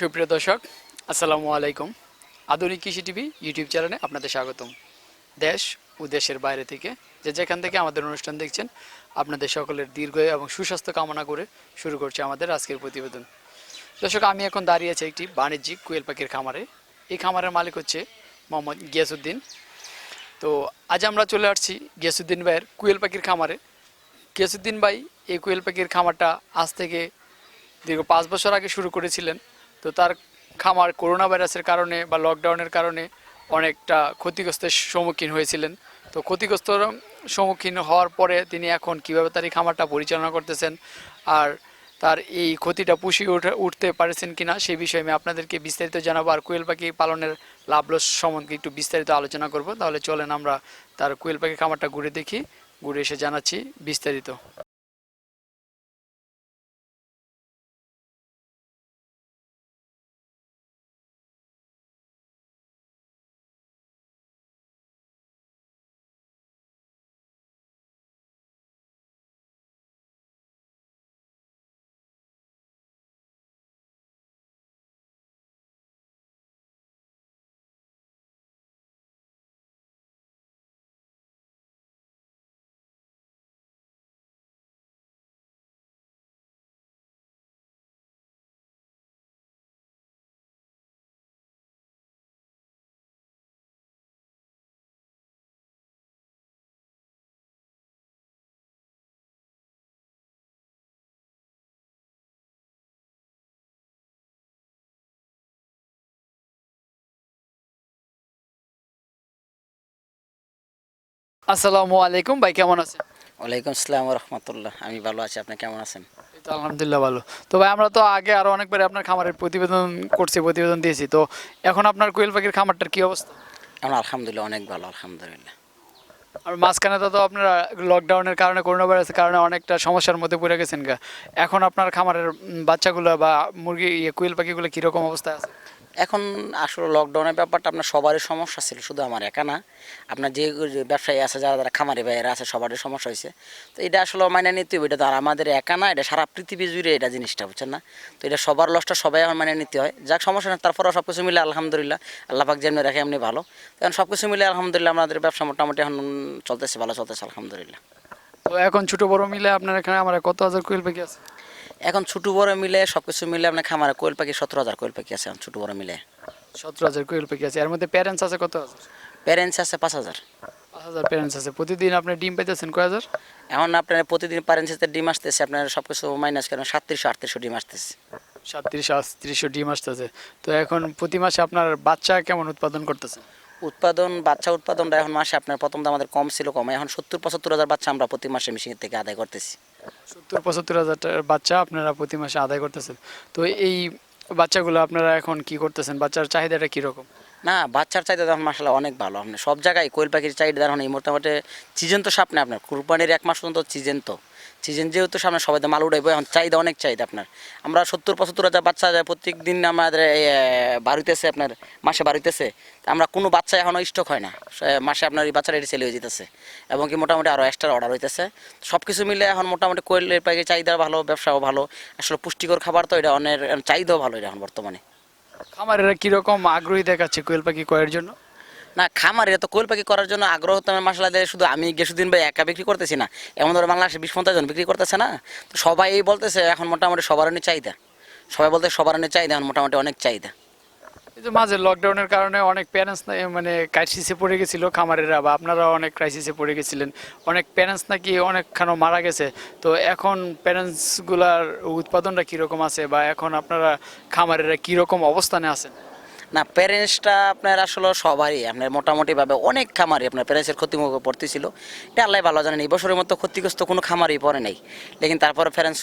সুপ্রিয় দর্শক, আসসালামু আলাইকুম। আধুনিক কৃষি টিভি ইউটিউব চ্যানেলে আপনাদের স্বাগতম। দেশ ও দেশের বাইরে থেকে যে যেখান থেকে আমাদের অনুষ্ঠান দেখছেন, আপনাদের সকলের দীর্ঘ এবং সুস্বাস্থ্য কামনা করে শুরু করছে আমাদের আজকের প্রতিবেদন। দর্শক, আমি এখন দাঁড়িয়ে আছি একটি বাণিজ্যিক কুয়েল পাখির খামারে। এই খামারের মালিক হচ্ছে মোহাম্মদ গিয়াসুদ্দিন তো আজ আমরা চলে আসছি গিয়াসুদ্দিন ভাইয়ের কুয়েল পাখির খামারে। গিয়াসুদ্দিন ভাই, এই কুয়েল পাখির খামারটা আজ থেকে দীর্ঘ পাঁচ বছর আগে শুরু করেছিলেন। তো তার খামার করোনা ভাইরাসের কারণে বা লকডাউনের কারণে অনেকটা ক্ষতিগ্রস্তের সম্মুখীন হয়েছিলেন। তো ক্ষতিগ্রস্ত সম্মুখীন হওয়ার পরে তিনি এখন কীভাবে তার এই খামারটা পরিচালনা করতেছেন আর তার এই ক্ষতিটা পুষিয়ে উঠে, উঠতে পারেছেন কিনা সেই বিষয়ে আমি আপনাদেরকে বিস্তারিত জানাব। আর কোয়েল পাখি পালনের লাভ লস সম্বন্ধে একটু বিস্তারিত আলোচনা করব। তাহলে চলেন আমরা তার কোয়েল পাখি খামারটা ঘুরে দেখি, ঘুরে এসে জানাচ্ছি বিস্তারিত। আসসালামু আলাইকুম ভাই কেমন আছেন? ওয়ালাইকুম আসসালাম রহমতুল্লাহ। আমি ভালো আছি আপনি কেমন আছেন? আলহামদুলিল্লাহ ভালো। তো ভাই আমরা তো আগে আরও অনেকবার আপনার খামারের প্রতিবেদন করছি প্রতিবেদন দিয়েছি। তো এখন আপনার কোয়েল পাখির খামারটার কি অবস্থা? আমরা আলহামদুলিল্লাহ অনেক ভালো আলহামদুলিল্লাহ। আর মাঝখানে তো তো আপনারা লকডাউনের কারণে করোনা ভাইরাসের কারণে অনেকটা সমস্যার মধ্যে পড়ে গেছেন গা। এখন আপনার খামারের বাচ্চাগুলো বা মুরগি ইয়ে কোয়েল পাখিগুলো কীরকম অবস্থায় আছে? এখন আসলে লকডাউনের ব্যাপারটা আপনার সবারই সমস্যা ছিল, শুধু আমার একা না। আপনার যে ব্যবসায়ী আছে, যারা যারা খামারি ভাইয়েরা আছে, সবারই সমস্যা হয়েছে। তো এটা আসলে মানে নিতে হবে, এটা তো আর আমাদের একা না, এটা সারা পৃথিবী জুড়ে এটা জিনিসটা, বুঝছেন না? তো এটা সবার লসটা সবাই আমার মানে নিতে হয়। যাক, সমস্যা না তারপরেও সব কিছু মিলে আলহামদুলিল্লাহ, আল্লাহ পাক যেমনি রাখে, এমনি ভালো। এখন সব কিছু মিলে আলহামদুলিল্লাহ আমাদের ব্যবসা মোটামুটি এখন চলতেছে, ভালো চলতেছে, আলহামদুলিল্লাহ। তো এখন ছোট বড় মিলে আপনার এখানে আমার কত হাজার কোয়েল পাখি আছে? এখন ছোটো বড় মিলে সব কিছু মিলে আপনার খামারে কোয়েল পাখি সতেরো হাজার কোয়েল পাখি আছে এখন ছোটো বড় মিলে। সতেরো হাজার কোয়েল পাখি আছে। এর মধ্যে প্যারেন্টস আছে কত হাজার? প্যারেন্টস আছে পাঁচ হাজার। পাঁচ হাজার প্যারেন্টস আছে। প্রতিদিন আপনি ডিম পাইতেছেন কয় হাজার? এখন আপনার প্রতিদিন প্যারেন্টসেতে ডিম আসতেছে আপনার সব কিছু মাইনাস করেন সাতত্রিশশো আটত্রিশশো ডিম আসতেছে। সাতত্রিশ আটত্রিশশো ডিম আসতেছে। তো এখন প্রতি মাসে আপনার বাচ্চা কেমন উৎপাদন করতেছে? উৎপাদন বাচ্চা উৎপাদনটা এখন মাসে আপনার প্রথম তো আমাদের কম ছিল কম। এখন সত্তর পঁচাত্তর হাজার বাচ্চা আমরা প্রতি মাসে মেশিন থেকে আদায় করতেছি। সত্তর পঁচাত্তর হাজার বাচ্চা আপনারা প্রতি মাসে আদায় করতেছেন। তো এই বাচ্চাগুলো আপনারা এখন কি করতেছেন? বাচ্চার চাহিদাটা কীরকম? না, বাচ্চার চাহিদা এখন মাসালা অনেক ভালো। আপনি সব জায়গায় কোয়েল পাখির চাহিদা এখন এই মোটামুটি সিজন তো সামনে আপনার, কুরবানির এক মাস পর্যন্ত সিজন তো। সিজন যেহেতু সামনে সবাই তো মাল উঠাইবো এখন চাহিদা অনেক চাহিদা আপনার। আমরা সত্তর, পঁচাত্তর হাজার বাচ্চা যায় প্রত্যেক দিন আমাদের বাড়িতেছে আপনার, মাসে বাড়িতেছে। আমরা কোনো বাচ্চা এখনও স্টক হয় না। মাসে আপনার এই বাচ্চাটা এটি সেল হয়ে যেতেছে। এবং কি মোটামুটি আরও এক্সট্রা অর্ডার হইতেছে। সব কিছু মিলে এখন মোটামুটি কোয়েলের পাখির চাহিদা ভালো, ব্যবসাও ভালো। আসলে পুষ্টিকর খাবার তো এটা অনেক চাহিদাও ভালো এটা এখন বর্তমানে। খামারেরা কীরকম আগ্রহী দেখাচ্ছে কোয়েল পাখি করার জন্য? না, খামারে তো কোয়েল পাখি করার জন্য আগ্রহ তো আমার দিয়ে, শুধু আমি গেসুদিন ভাই একা বিক্রি করতেছি না। এমন ধরো বাংলাদেশে বিশ পঞ্চাশ জন বিক্রি করতেছে না, তো সবাই বলতেছে এখন মোটামুটি সবারই চাহিদা। সবাই বলতে সবারই চাহিদা, এখন মোটামুটি অনেক চাহিদা। মাঝে লকডাউনের কারণে অনেক প্যারেন্টস মানে ক্রাইসিসে পড়ে গেছিল খামারেরা বা আপনারা অনেক ক্রাইসিসে পড়ে গেছিলেন। অনেক প্যারেন্টস নাকি অনেকখানো মারা গেছে। তো এখন প্যারেন্টসগুলার উৎপাদনটা কীরকম আছে বা এখন আপনারা খামারেরা কীরকম অবস্থানে আছেন? না প্যারেন্টসটা আপনার আসলে সবারই, আপনার মোটামুটিভাবে অনেক খামারই আপনার প্যারেন্টসের ক্ষতিমুখে পড়তেছিল। এটা আল্লাহ ভালো জানেন, এই বছরের মতো ক্ষতিগ্রস্ত কোনো খামারই পড়ে নাই। লেকিন তারপরে ফ্যারেন্স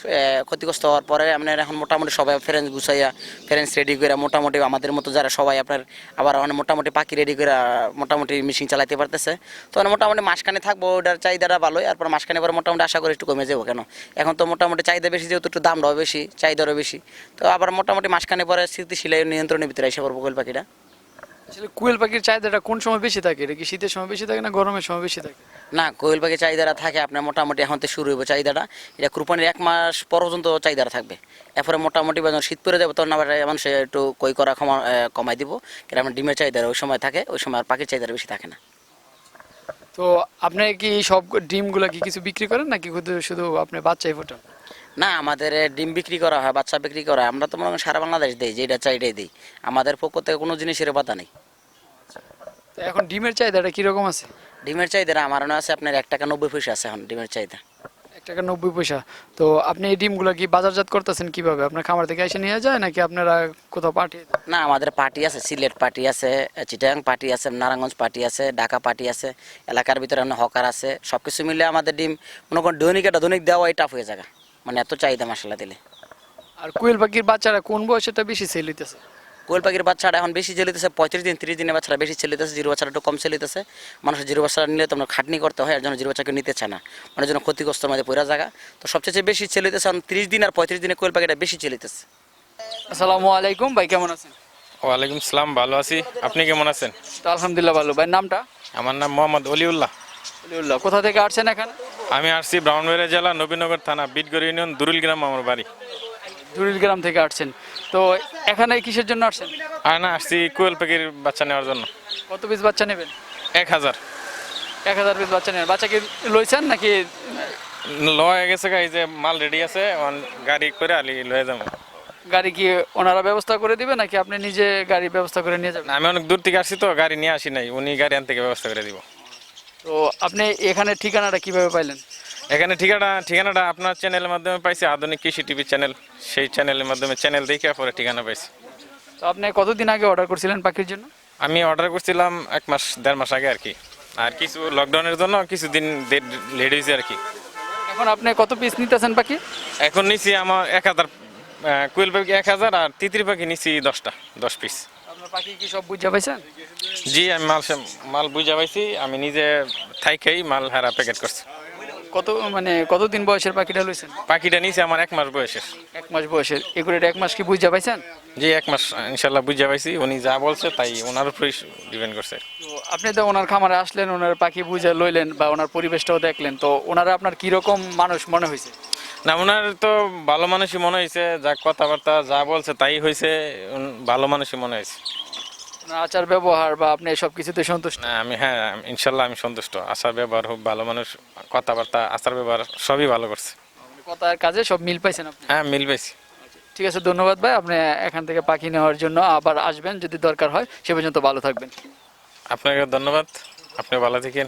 ক্ষতিগ্রস্ত হওয়ার পরে আপনার এখন মোটামুটি সবাই ফ্যারেন্স গুছাইয়া ফ্যারেন্স রেডি করে মোটামুটি আমাদের মতো যারা সবাই আপনার আবার অনেক মোটামুটি পাখি রেডি করে মোটামুটি মেশিন চালাতে পারতেছে। তো মোটামুটি মাসখানে থাকব, ওটার চাহিদাটা ভালোই, তারপর মাসখানে পরে মোটামুটি আশা করি একটু কমে যাব কেন? এখন তো মোটামুটি চাহিদা বেশি, যেহেতু একটু দামটাও বেশি, চাহিদারও বেশি। তো আবার মোটামুটি মাসখানে পরে স্থিতিশীল নিয়ন্ত্রণের ভিতরে এসে পড়ব পাখিটা? আসলে কোয়েল পাখির চাহিদাটা কোন সময় বেশি থাকে? এটা কি শীতের সময় বেশি থাকে না গরমের সময় বেশি থাকে? না কোয়েল পাখির চাহিদাটা থাকে আপনার মোটামুটি এখন থেকে শুরু হবে চাহিদাটা। এটা কুরবানির এক মাস পর্যন্ত চাহিদাটা থাকবে। এরপরে মোটামুটি যখন শীত পড়ে যাবে তখন আবার মানুষ একটু কই করা ক্ষমা কমাই দিব। কারণ আপনার ডিমের চাহিদাটা ওই সময় থাকে ওই সময় আর পাখির চাহিদাটা বেশি থাকে না। তো আপনি কি সব ডিমগুলো কি কিছু বিক্রি করেন নাকি শুধু শুধু আপনি বাচ্চাই ফোটান? না আমাদের ডিম বিক্রি করা হয় বাচ্চা বিক্রি করা হয়। আমরা তো মনে সারা বাংলাদেশ দিই যেটা চাই এটাই দিই। আমাদের পক্ষ থেকে কোনো জিনিসের বাধা নেই। এখন ডিমের চাহিদাটা কীরকম আছে? ডিমের চাহিদা আমার মনে আছে আপনার এক টাকা নব্বই পয়সা আছে এখন ডিমের চাহিদা। এক টাকা নব্বই পয়সা। তো আপনি এই ডিমগুলো কি বাজারজাত করতেছেন কীভাবে? আপনার খামার থেকে এসে নিয়ে যায় নাকি আপনারা কোথাও পাঠিয়ে দেন? না আমাদের পার্টি আছে সিলেট পার্টি আছে চিটাং পার্টি আছে নারায়ণগঞ্জ পার্টি আছে ঢাকা পার্টি আছে এলাকার ভিতরে আপনার হকার আছে সব কিছু মিলে আমাদের ডিম মনে করেন দৈনিক একটা দৈনিক দেওয়াই টাফ হয়ে যায় মানে এত চাহিদা মশলা দিলে। আর কোয়েল পাখির বাচ্চারা কোন বয়সেটা বেশি সেল হইতেছে? কোয়েল পাখির বাচ্চাটা এখন বেশি চলিতেছে পঁয়ত্রিশ দিন তিরিশ দিনের বাচ্চারা বেশি চলিতেছে জিরো বাচ্চাটা একটু কম চলিতেছে মানুষের জিরো বাচ্চারা নিলে তোমরা খাটনি করতে হয় আর জন্য জিরো বাচ্চাকে নিতে চায় না। মানে জন্য ক্ষতিগ্রস্ত মধ্যে পড়া জায়গা। তো সবচেয়ে বেশি চলিতেছে এখন তিরিশ দিন আর পঁয়ত্রিশ দিনে কোয়েল পাখিটা বেশি চলিতেছে আসসালামু আলাইকুম ভাই কেমন আছেন? ওয়ালাইকুম সালাম ভালো আছি। আপনি কেমন আছেন? তো আলহামদুলিল্লাহ ভালো। ভাই নামটা? আমার নাম মোহাম্মদ অলিউল্লাহ। কোথা থেকে আসছেন এখানে? আমি আসছি ব্রাউনবাড়িয়া জেলা নবীনগর থানা বিটগড় ইউনিয়ন দুরুল গ্রাম আমার বাড়ি। জুরিল গ্রাম থেকে আসছেন। তো এখানে কিসের জন্য আসছেন? আর না আসছি কোয়েল পাখির বাচ্চা নেওয়ার জন্য। কত পিস বাচ্চা নেবেন? এক হাজার। এক হাজার পিস বাচ্চা নেবেন। বাচ্চা কি লইছেন নাকি? লয়ে গেছে এই যে মাল রেডি আছে গাড়ি করে আলি লয়ে যাব। গাড়ি কি ওনারা ব্যবস্থা করে দিবে নাকি আপনি নিজে গাড়ি ব্যবস্থা করে নিয়ে যাবেন? আমি অনেক দূর থেকে আসছি তো গাড়ি নিয়ে আসি নাই উনি গাড়ি আনতে ব্যবস্থা করে দিব। তো আপনি এখানে ঠিকানাটা কীভাবে পাইলেন? এখানে ঠিকানা ঠিকানাটা আপনার চ্যানেলের মাধ্যমে পাইছি আধুনিক কৃষি টিভি চ্যানেল সেই চ্যানেলের মাধ্যমে চ্যানেল দেখে পরে ঠিকানা পাইছি। তো আপনি কতদিন আগে অর্ডার করছিলেন পাখির জন্য? আমি অর্ডার করছিলাম এক মাস দেড় মাস আগে আর কি। আর কিছু লকডাউনের জন্য কিছুদিন লেট হয়েছে আর কি। এখন আপনি কত পিস নিতেছেন পাখি? এখন নিছি আমার এক হাজার কুয়েল পাখি এক হাজার আর তিতির পাখি নিছি দশটা দশ পিস আপনার পাখি কি সব বুঝা পাইছেন? জি আমি মাল মাল বুঝা পাইছি। আমি নিজে থাইকেই মাল হারা প্যাকেট করছি। কত মানে কতদিন বয়সের পাখিটা লইছেন? পাখিটা নিছি আমার এক মাস বয়সের। এক মাস বয়সের। এগুলো এক মাস কি বুঝা পাইছেন? জি এক মাস ইনশাল্লাহ বুঝা পাইছি। উনি যা বলছে তাই ওনার উপরেই ডিপেন্ড করছে। তো আপনি তো ওনার খামারে আসলেন ওনার পাখি বুঝে লইলেন বা ওনার পরিবেশটাও দেখলেন। তো ওনারা আপনার কীরকম মানুষ মনে হয়েছে না ওনার তো ভালো মানুষই মনে হয়েছে যা কথাবার্তা যা বলছে তাই হয়েছে ভালো মানুষই মনে হয়েছে ওনার আচার ব্যবহার বা আপনি সব কিছুতে সন্তুষ্ট? না আমি হ্যাঁ ইনশাল্লাহ আমি সন্তুষ্ট। আচার ব্যবহার খুব ভালো মানুষ কথাবার্তা আচার ব্যবহার সবই ভালো করছে। কথার কাজে সব মিল পাইছেন আপনি? হ্যাঁ মিল পাইছি। ঠিক আছে ধন্যবাদ ভাই। আপনি এখান থেকে পাখি নেওয়ার জন্য আবার আসবেন যদি দরকার হয়। সে পর্যন্ত ভালো থাকবেন। আপনাকে ধন্যবাদ। আপনি ভালো থাকেন।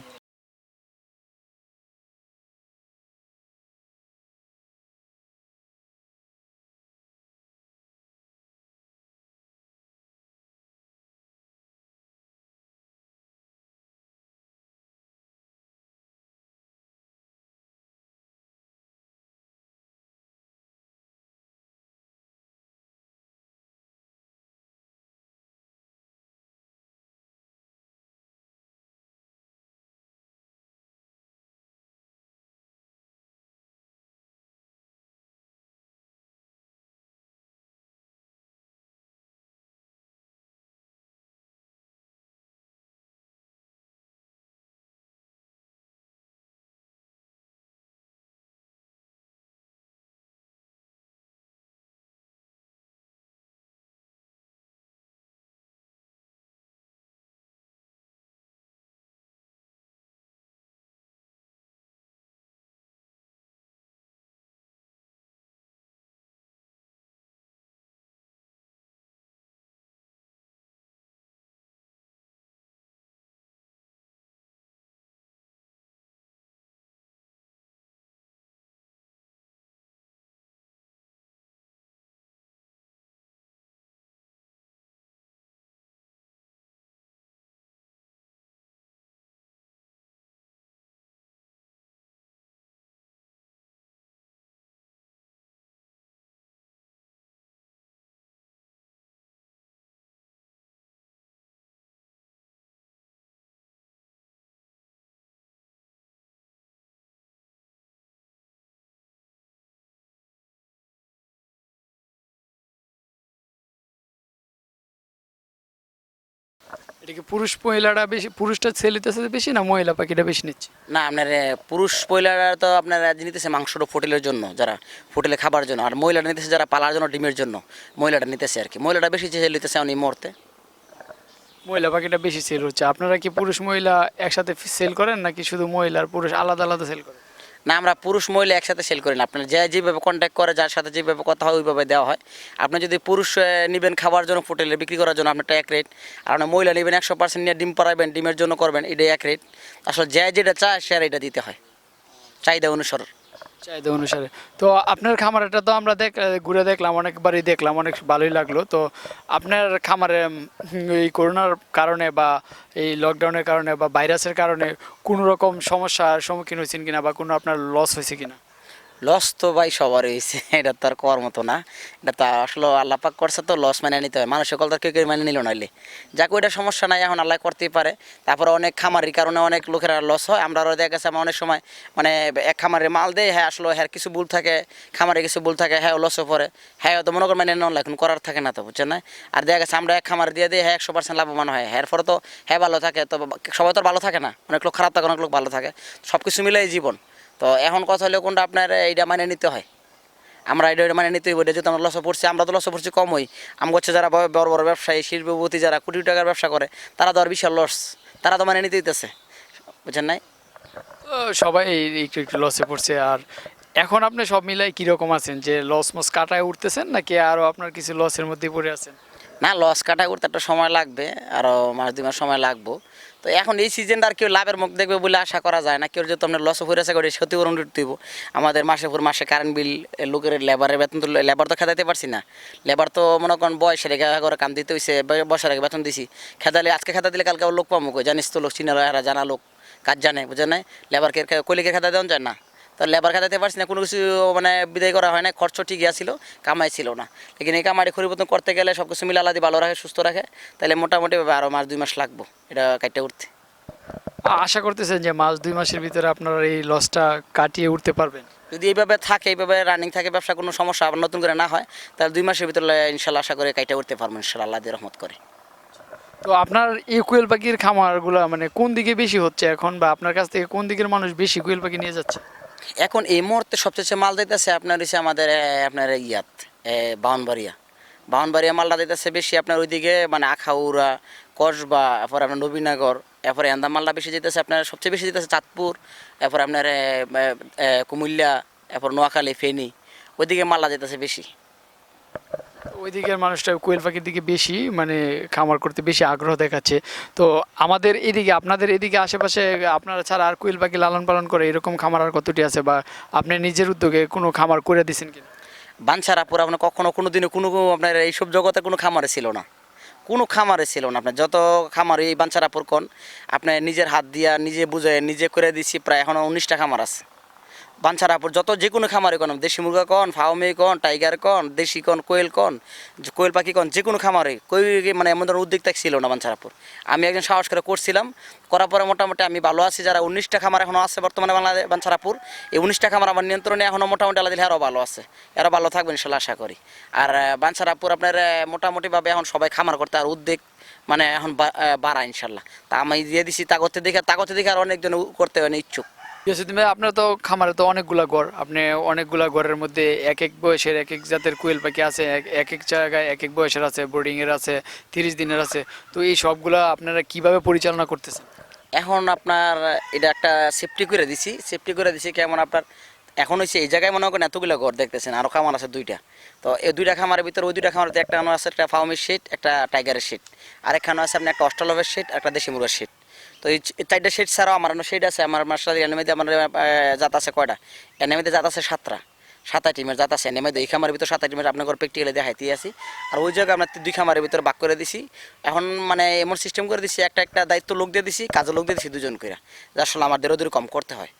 এটা কি পুরুষ মহিলাটা বেশি পুরুষটা সেল হইতেছে বেশি না মহিলা পাখিটা বেশি নিচ্ছে? না আপনার এ, পুরুষ মহিলারা তো আপনার আজ নিতেছে মাংসটা ফোটেলের জন্য যারা ফোটেলে খাবার জন্য। আর মহিলাটা নিতেছে যারা পালার জন্য ডিমের জন্য মহিলাটা নিতেছে আর কি। মহিলাটা বেশি চেয়ে নিতেছে এই মুহূর্তে। মহিলা পাখিটা বেশি সেল হচ্ছে। আপনারা কি পুরুষ মহিলা একসাথে সেল করেন নাকি শুধু মহিলা আর পুরুষ আলাদা আলাদা সেল করেন? না, আমরা পুরুষ, মহিলা একসাথে সেল করি না। আপনার যে যেভাবে কন্ট্যাক্ট করে, যার সাথে যেভাবে কথা হয়, ওইভাবে দেওয়া হয়। আপনি যদি পুরুষ নেবেন খাবার জন্য ফুটেলে বিক্রি করার জন্য আপনারটা এক রেট আর আপনার মহিলা নেবেন একশো পার্সেন্ট নিয়ে ডিম পাড়াবেন ডিমের জন্য করবেন এটা এক রেট আসলে যে যেটা চায়, সে এটা দিতে হয়। চাহিদা অনুসার চাহিদা অনুসারে। তো আপনার খামারটা তো আমরা দেখ ঘুরে দেখলাম অনেকবারই দেখলাম, অনেক ভালোই লাগল। তো আপনার খামারে এই করোনার কারণে বা এই লকডাউনের কারণে বা ভাইরাসের কারণে কোনো রকম সমস্যার সম্মুখীন হয়েছেন কিনা বা কোনো আপনার লস হয়েছে কিনা? লস তো ভাই সবার হয়েছে এটা তো আর করার মতো না। এটা তো আসলে আল্লাহ পাক করছে তো লস মানে নিতে হয়। মানুষের কল তো কেউ কেউ মানে নিল নাইলে যাকে, ওইটা সমস্যা নাই, এখন আল্লাহ করতেই পারে। তারপরে অনেক খামারির কারণে অনেক লোকেরা লস হয়। আমরা আরও দেখা গেছে, আমরা অনেক সময় মানে এক খামারে মাল দেয় হ্যাঁ আসলে হ্যাঁ কিছু ভুল থাকে, খামারে কিছু ভুল থাকে হ্যাঁ লসও পড়ে। হ্যাঁ তো মনে করেন মেনে নন এখন করার থাকে না তো, বুঝছেন না? আর দেখা গেছে, আমরা এক খামার দিয়ে দিই হ্যাঁ একশো পার্সেন্ট লাভবান হয়। হ্যাঁ পরে তো হ্যাঁ ভালো থাকে তো সবাই তো ভালো থাকে না। অনেক লোক খারাপ থাকে, অনেক লোক ভালো থাকে। সব কিছু মিলাই জীবন। তো এখন কথা হলো কোনটা আপনার এইটা মানে নিতে হয়। আমরা এটা মানে নিতে হইব এটা যেহেতু আমরা লসে পড়ছি আমরা তো লসে পড়ছি কমই। আম হচ্ছে যারা বড় বড় বড় ব্যবসায়ী শিল্পপতি যারা কোটি টাকার ব্যবসা করে তারা তো আর বিশাল লস তারা তো মানে নিতে দিতেছে বুঝছেন নাই? সবাই একটু একটু লসে পড়ছে আর এখন আপনি সব মিলাই কীরকম আছেন? যে লস মস কাটায় উঠতেছেন নাকি আরও আপনার কিছু লসের মধ্যে পড়ে আছেন? না লস কাটায় উঠতে একটা সময় লাগবে আরও মাস দুই মাস সময় লাগবো। তো এখন এই সিজনটা আর কেউ লাভের মুখ দেখবে বলে আশা করা যায় না। কেউ যদি আপনার লসও হয়ে আছে করে ক্ষতিপূরণ দিব আমাদের মাসে পর মাসে কারেন্ট বিল লোকের লেবারের বেতন তো লেবার তো খেদাইতে পারছি না। লেবার তো মনে করেন বয়সের রেখে করে কাম দিতে হয়েছে বয়সের আগে বেতন দিছি। খেদালে আজকে খেদা দিলে কালকে লোক পাবো জানিস তো লোক, চিনা জানা লোক। কাজ জানে, বুঝে নাই? লেবারকে কলিকে খেদা দেওয়া যায় না। তো লেবার খাতাতে পারছি না কোনো কিছু মানে বিদায় করা হয় না খরচ ঠিকই আসছিল কামাই ছিল না। লেকিন এই কামাই পরিবর্তন করতে গেলে সব কিছু মিলে আলাদা ভালো রাখে সুস্থ রাখে তাহলে মোটামুটি আরও মাস দুই মাস লাগবো এটা কাটতে উঠতে। আশা করতেছেন যে মাস দুই মাসের ভিতরে আপনারা এই লসটা কাটিয়ে উঠতে পারবেন? যদি এইভাবে থাকে এইভাবে রানিং থাকে ব্যবসা কোনো সমস্যা আবার নতুন করে না হয় তাহলে দুই মাসের ভিতরে ইনশাল্লাহ আশা করে কাইটা উঠতে পারব ইনশাল্লাহ আল্লাহ রহমত করে। তো আপনার এই কোয়েল পাখির খামারগুলো মানে কোন দিকে বেশি হচ্ছে এখন বা আপনার কাছ থেকে কোন দিকের মানুষ বেশি কোয়েল পাখি নিয়ে যাচ্ছে? এখন এই মুহূর্তে সবচেয়ে মাল দিতেছে আপনার হচ্ছে আমাদের আপনার ইয়াত বাউনবাড়িয়া। বাউনবাড়িয়া মালটা দিতেছে বেশি আপনার ওইদিকে মানে আখাউড়া, কসবা, এরপর আপনার নবীনগর, এরপরে এন্দা মালটা বেশি যেতেছে আপনার, সবচেয়ে বেশি যেতেছে চাঁদপুর, এরপর আপনার কুমিল্লা, এরপর নোয়াখালী, ফেনী, ওইদিকে মালটা যেতেছে বেশি। ওই দিকের মানুষটা কোয়েল পাখির দিকে বেশি মানে খামার করতে বেশি আগ্রহ দেখাচ্ছে। তো আমাদের এদিকে, আপনাদের এদিকে আশেপাশে আপনারা ছাড়া আর কোয়েল পাখি লালন পালন করে এরকম খামার আর কতটি আছে বা আপনি নিজের উদ্যোগে কোনো খামার করে দিয়েছেন কিনা? বাঞ্ছারাপুর আপনার কখনো কোনো দিনে কোনো আপনার এইসব জগতে কোনো খামারে ছিল না। কোনো খামারে ছিল না আপনার। যত খামার এই বাঞ্ছারাপুর কোন, আপনার নিজের হাত দিয়া নিজে বুঝে, নিজে করে দিছি, প্রায় এখনও উনিশটা খামার আছে। বাঞ্ছারাপুর যত যে কোনো খামারে কোন, দেশি মুরগা কন ফাউমি কন, টাইগার কন, দেশি কন, কোয়েল কন কোয়েল পাখি কন, যে কোনো খামারে কই মানে এমন ধরনের উদ্যোক্তা ছিল না বাঞ্ছারাপুর আমি একজন সাহস করে করছিলাম, করার পরে মোটামুটি আমি ভালো আছি, যারা উনিশটা খামার এখনও আছে বর্তমানে বাংলাদেশ বাঞ্ছারাপুর এই উনিশটা খামার আমার নিয়ন্ত্রণে এখনও মোটামুটি আলাদা আরও ভালো আছে আরও ভালো থাকবে ইনশাল্লাহ আশা করি। আর বাঞ্ছারাপুর আপনার মোটামুটিভাবে এখন সবাই খামার করতে আর উদ্যোগ মানে এখন বাড়া ইনশাল্লাহ। তা আমি দিয়ে দিছি, তাগতে দেখে তাগতে দেখে আর অনেকজন করতে মানে ইচ্ছুক। ইয়াসিন ভাই, আপনার তো খামারে তো অনেকগুলা গড় আপনি অনেকগুলা গড়ের মধ্যে এক এক বয়সের এক এক জাতের কোয়েল পাখি আছে, এক- এক জায়গায় এক এক বয়সের আছে, বোর্ডিংয়ের আছে, তিরিশ দিনের আছে। তো এই সবগুলা আপনারা কীভাবে পরিচালনা করতেছেন? এখন আপনার এটা একটা সেফটি করে দিছি। সেফটি করে দিছি কেমন আপনার, এখন হচ্ছে এই জায়গায় মনে করেন এতগুলো ঘর দেখতেছেন আরও খামার আছে দুইটা। তো এই দুইটা খামারের ভিতরে ওই দুইটা খামার একটা আছে, একটা ফাউমির শেড একটা টাইগারের শেড আর এখানে আছে আপনার একটা অস্ট্রালভের শেড একটা দেশি মুরগার শেড তো এই চারটা শেড ছাড়াও আমার শেড আছে, আমার মার্শাল এনিমিতে আমার জাত আছে কয়টা? এনিমিতে জাত আছে সাতটা। সাতটা টিমের জাত আছে এনিমিতে এই খামারের ভিতরে সাতটা টিমের আপনার প্র্যাকটিক্যালি দেখাইতে আছি। আর ওই জায়গায় আমরা দুই খামারের ভিতরে বাক করে দিছি। এখন মানে এমন সিস্টেম করে দিছি, একটা একটা দায়িত্ব লোক দিয়ে দিছি, কাজের লোক দিয়ে দিছি দুজন করে যার আসলে আমার ওদের কম করতে হয়।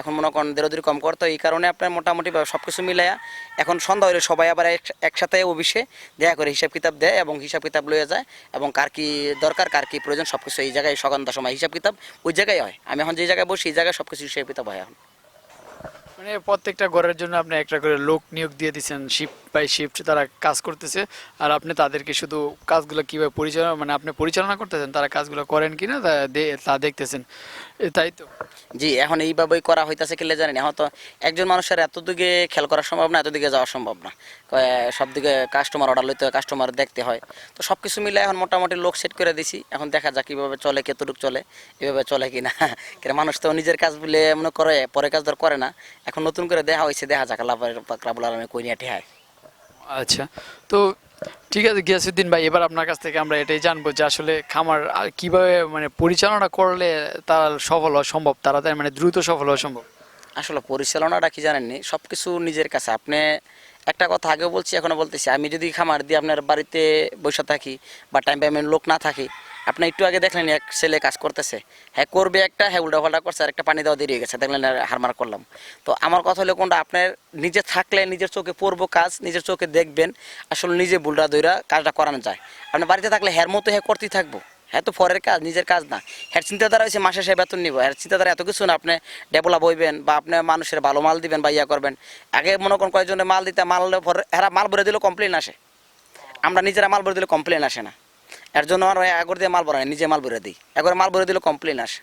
এখন মনে করেন দেড় দূর কম করতো, এই কারণে আপনার মোটামুটি সব কিছু মিলাইয়া এখন সন্ধ্যা হলে সবাই আবার এক- একসাথে অফিসে দেখা করে হিসাব কিতাব দেয় এবং হিসাব কিতাব লয়ে যায় এবং কার কি দরকার, কার কি প্রয়োজন সব কিছু এই জায়গায় সকান্তার সময় হিসাব কিতাব ওই জায়গায় হয়। আমি এখন যে জায়গায় বসি, এই জায়গায় সব কিছু হিসাব কিতাব হয় এখন। মানে প্রত্যেকটা ঘরের জন্য আপনি একটা করে লোক নিয়োগ দিয়ে দিচ্ছেন শিপ বাই শিফট তারা কাজ করতেছে, আর আপনি তাদেরকে শুধু কাজগুলো কীভাবে পরিচালনা মানে আপনি পরিচালনা করতেছেন, তারা কাজগুলো করেন কি না তা দেখতেছেন। তাই তো? জি, এখন এইভাবেই করা হইতাছে কিলে জানেন, এখন তো একজন মানুষের এত দিকে খেয়াল করা সম্ভব না এত দিকে যাওয়া সম্ভব না। সব দিকে কাস্টমার অর্ডার লইতে হয় কাস্টমার দেখতে হয়। তো সব কিছু মিলে এখন মোটামুটি লোক সেট করে দিছি, এখন দেখা যাক কীভাবে চলে, কেতটুক চলে, এভাবে চলে কি না কেন মানুষ তো নিজের কাজ বলে মনে করে, পরে কাজ ধর করে না। এখন নতুন করে দেখা হয়েছে দেখা যাক আল্লাহ রাবুল আলমে কই নিয়ে ঠেহায়। আচ্ছা। তো ঠিক আছে গিয়াসুদ্দিন ভাই, এবার আপনার কাছ থেকে আমরা এটাই জানব যে আসলে খামার কীভাবে মানে পরিচালনা করলে তার সফল হওয়া সম্ভব? তাড়াতাড়ি মানে দ্রুত সফল হওয়া সম্ভব? আসলে পরিচালনাটা কি জানেননি? সব কিছু নিজের কাছে। আপনি একটা কথা আগেও বলছি এখনও বলতেছি। আমি যদি খামার দিয়ে আপনার বাড়িতে বসে থাকি বা টাইম টাইমে লোক না থাকি আপনি একটু আগে দেখলেন এক ছেলে কাজ করতেছে। হ্যাঁ করবে একটা হ্যাঁ উল্টা পাল্টা করছে, আর একটা পানি দেওয়া দেরিয়ে গেছে। দেখলেন হারমার করলাম। তো আমার কথা হলো কোনটা, আপনার নিজে থাকলে নিজের চোখে পড়ব কাজ, নিজের চোখে দেখবেন, আসলে নিজে বুলটা দইরা কাজটা করানো যায়। আপনি বাড়িতে থাকলে হ্যার মতো হ্যাঁ করতেই থাকব। হ্যাঁ তো পরের কাজ, নিজের কাজ না। হ্যাঁ চিন্তাধারা হয়েছে মাসে সে বেতন নিব। হ্যাঁ চিন্তাধারা এত কিছু না, আপনি ডেভেলপ হইবেন বা আপনি মানুষের ভালো মাল দিবেন বা ইয়া করবেন। আগে মনে করেন কয়েকজনে মাল দিতে, মাল এরা মাল ভরে দিলেও কমপ্লেন আসে। আমরা নিজেরা মাল ভরে দিলে কমপ্লেন আসে না। এর জন্য ওই আগর দিয়ে মাল ভরাই নিজে মাল ভরে দিই। একবার মাল ভরে দিলে কমপ্লেন আসে।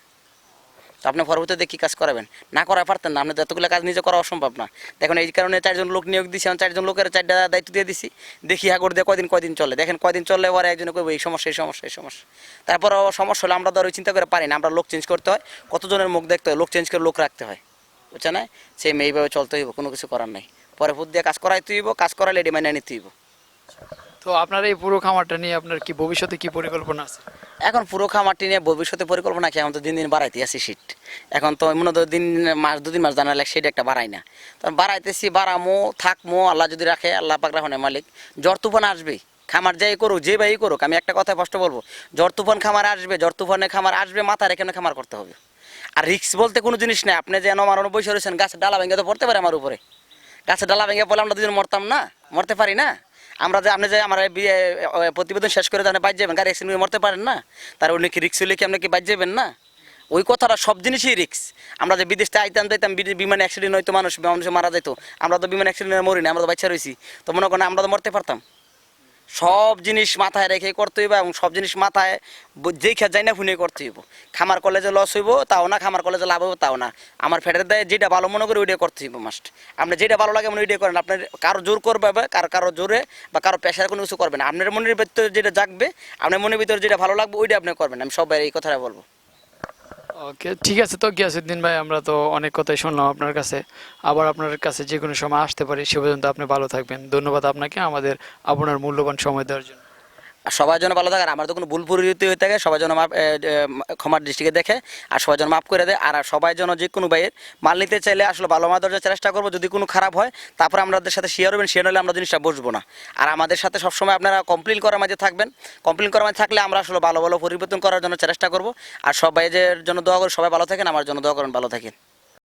তো আপনি পরবর্তীতে কী কাজ করাবেন। না করা পারতেন না, আপনি যতগুলো কাজ নিজে করা অসম্ভব না। দেখুন, এই কারণে চারজন লোক নিয়োগ দিছি, আমি চারজন লোকের চারটা দায়িত্ব দিয়ে দিছি। দেখি আগর দিয়ে কয়দিন কয়দিন চলে। দেখেন, কয়দিন চললে পরে একজনে কইব, এই সমস্যা এই সমস্যা এই সমস্যা। তারপর সমস্যা হলে, আমরা ধরো চিন্তা করে পারি না, আমরা লোক চেঞ্জ করতে হয়। কতজনের মুখ দেখতে হয়, লোক চেঞ্জ করে লোক রাখতে হয়। বুঝছে না? সেই এইভাবে চলতে হইব, কোনো কিছু করার নাই। পরে ভূত দিয়ে কাজ করাইতে হইব, কাজ এটি মাইনে নিতে হইব। তো আপনার এই পুরো খামারটা নিয়ে আপনার কি ভবিষ্যতে কি পরিকল্পনা আছে? এখন পুরো খামারটি নিয়ে ভবিষ্যতে পরিকল্পনা কি? এখন তো দিন দিন বাড়াইতে আছি শীত। এখন তো মনে হয় দিন মাস, দুদিন মাস জানা লাগে সেটা একটা বাড়াই না। তখন বাড়াইতেছি, বাড়ামো, থাকমো, আল্লাহ যদি রাখে, আল্লাহ পাক রাখনে মালিক। জ্বর তুফান আসবেই। খামার যাই করুক, যে ভাই করুক, আমি একটা কথা স্পষ্ট বলব। জ্বর তুফান খামার আসবে, জ্বর তুফানে খামার আসবে মাথা রেখে খামার করতে হবে। আর রিক্স বলতে কোনো জিনিস নেই। আপনি যে আমার বসে রয়েছেন, গাছের ডালা ভেঙে তো পড়তে পারে আমার উপরে। গাছের ডালা ভেঙে পড়লে আমরা দুজন মরতাম না? মরতে পারি না? আমরা যে আপনি যে আমার প্রতিবেদন শেষ করে জানে বাইর যাবেন। গাড়ি অ্যাক্সিডেন্ট মরতে পারেন না। তার উনি কি রিক্স হলে কি আপনি কি বাইর যাবেন না? ওই কথাটা সব জিনিসই রিক্স আমরা যে বিদেশে আইতাম যাইতাম বিমান অ্যাক্সিডেন্ট হয়তো মানুষ মানুষ মারা যেত আমরা তো বিমান অ্যাক্সিডেন্টে মরি না আমরা তো বাচ্চা রয়েছি তো মনে করেন আমরা তো মরতে পারতাম। সব জিনিস মাথায় রেখে করতে হইব এবং সব জিনিস মাথায় ব- যেই না ফুনে করতে হইব। খামার কলেজে লস হইব, তাও না, খামার কলেজে লাভ হইব, তাও না। আমার ফেটের দেয় যেটা ভালো মনে করে ওইটা করতে হইব মাস্ট আপনি যেটা ভালো লাগে মনে ওইটা করেন। আপনার কারও জোর করবে কারও কারও জোরে বা কারও পেশার কোনো কিছু করবেন আপনার মনের ভিতরে যেটা জাগবে, আপনার মনের ভিতরে যেটা ভালো লাগবে, ওইটা আপনি করবেন। আমি সবাই এই কথাটা বলব। ওকে, ঠিক আছে তো গিয়াসুদ্দিন ভাই, আমরা তো অনেক কথাই শুনলাম আপনার কাছে। আবার আপনার কাছে যে কোনো সময় আসতে পারি, সে পর্যন্ত আপনি ভালো থাকবেন। ধন্যবাদ আপনাকে আমাদের আপনার মূল্যবান সময় দেওয়ার জন্য। সবার জন্য ভালো থাকে আর আমার তো কোনো ভুল পরিচিতি হয়ে থাকে, সবার জন্য মাপ ক্ষমার দৃষ্টিকে দেখে আর সবার জন্য মাফ করে দেয়। আর সবাই যেন যে কোনো ভাইয়ের মাল নিতে চাইলে আসলে ভালো মাল দেওয়ার চেষ্টা করব, যদি কোনো খারাপ হয় তারপরে আমাদের সাথে শেয়ার হবেন শেয়ার হলে আমরা জিনিসটা বসবো না। আর আমাদের সাথে সবসময় আপনারা কমপ্লেন করার মাঝে থাকবেন। কমপ্লেন করার মাঝে থাকলে আমরা আসলে ভালো ভালো পরিবর্তন করার জন্য চেষ্টা করব। আর সবাই জন্য দোয়া করি সবাই ভালো থাকেন, আমার জন্য দোয়া করেন, ভালো থাকেন।